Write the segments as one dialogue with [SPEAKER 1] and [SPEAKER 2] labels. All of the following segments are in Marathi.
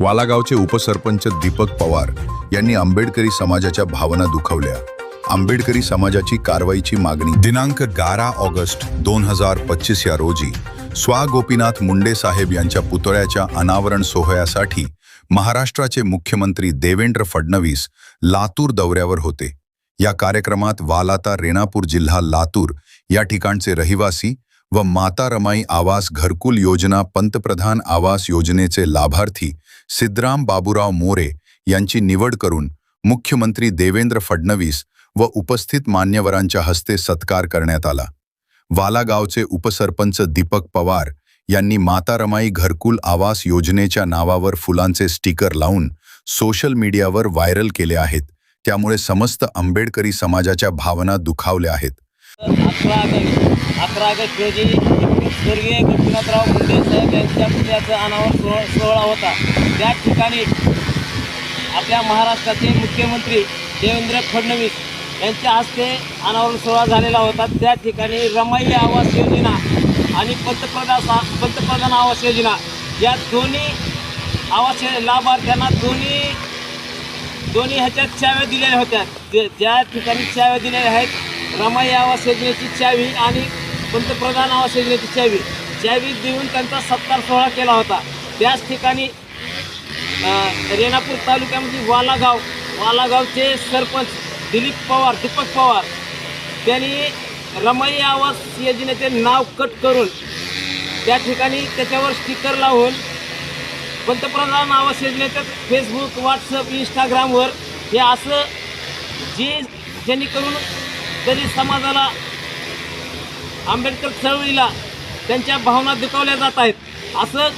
[SPEAKER 1] वालागावचे उपसरपंच दीपक पवार यांनी आंबेडकरी समाजाच्या भावना दुखवल्या. आंबेडकरी समाजाची कारवाईची मागणी. दिनांक बारा ऑगस्ट दोन हजार पच्चीस या रोजी स्वा गोपीनाथ मुंडे साहेब यांच्या पुतळ्याच्या अनावरण सोहळ्यासाठी महाराष्ट्राचे मुख्यमंत्री देवेंद्र फडणवीस लातूर दौऱ्यावर होते. या कार्यक्रमात वालाता रेणापूर जिल्हा लातूर या ठिकाणचे रहिवासी व माता रमाई आवास घरकुल योजना पंतप्रधान आवास योजनेचे लाभार्थी सिद्धराम बाबूराव मोरे यांची निवड करून मुख्यमंत्री देवेंद्र फडणवीस व उपस्थित मान्यवरांच्या हस्ते सत्कार करण्यात आला. वालागावचे उपसरपंच दीपक पवार यांनी माता रमाई घरकुल आवास योजनेच्या नावावर फुलांचे स्टिकर लावून सोशल मीडियावर व्हायरल केले आहेत. त्यामुळे समस्त आंबेडकरी समाजाच्या भावना दुखावल्या आहेत.
[SPEAKER 2] पंधरा ऑगस्ट रोजी स्वर्गीय गोपीनाथराव मुंडे साहेब यांच्या पुतळ्याचा अनावर सोहळा सोहळा होता. त्या ठिकाणी आपल्या महाराष्ट्राचे मुख्यमंत्री देवेंद्र फडणवीस यांच्या हस्ते अनावरण सोहळा झालेला होता. त्या ठिकाणी रमाई आवास योजना आणि पंतप्रधान पंतप्रधान आवास योजना या दोन्ही आवास लाभार्थ्यांना दोन्ही दोन्ही ह्याच्यात चाव्या दिलेल्या होत्या. ज्या ठिकाणी चाव्या दिलेल्या आहेत रमाई आवास योजनेची चावी आणि पंतप्रधान आवास योजनेची चावी. चावी देऊन त्यांचा सत्कार सोहळा केला होता. त्याच ठिकाणी रेणापूर तालुक्यामध्ये वालागाव वालागावचे सरपंच दिलीप पवार दीपक पवार त्यांनी रमाई आवास योजनेचे नाव कट करून त्या ठिकाणी त्याच्यावर स्टिकर लावून पंतप्रधान आवास योजनेचं फेसबुक व्हॉट्सअप इंस्टाग्रामवर हे असं जे जेणेकरून तरी समाजाला आंबेडकर चळवळीला त्यांच्या भावना दुखावल्या जात आहेत. असं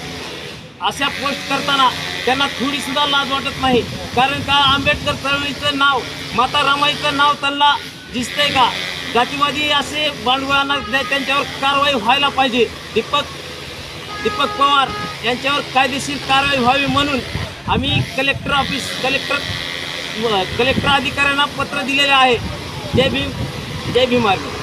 [SPEAKER 2] अशा पोस्ट करताना त्यांना थोडीसुद्धा लाज वाटत नाही. कारण का आंबेडकर चळवळीचं नाव माता रमाईचं नाव त्यांना दिसतंय का? जातीवादी असे बांडगुळांना त्यांच्यावर कारवाई व्हायला पाहिजे. दीपक दीपक पवार यांच्यावर कायदेशीर कारवाई व्हावी म्हणून आम्ही कलेक्टर ऑफिस कलेक्टर कलेक्टर अधिकाऱ्यांना पत्र दिलेले आहे. जय भीम जय भीम आर्मी.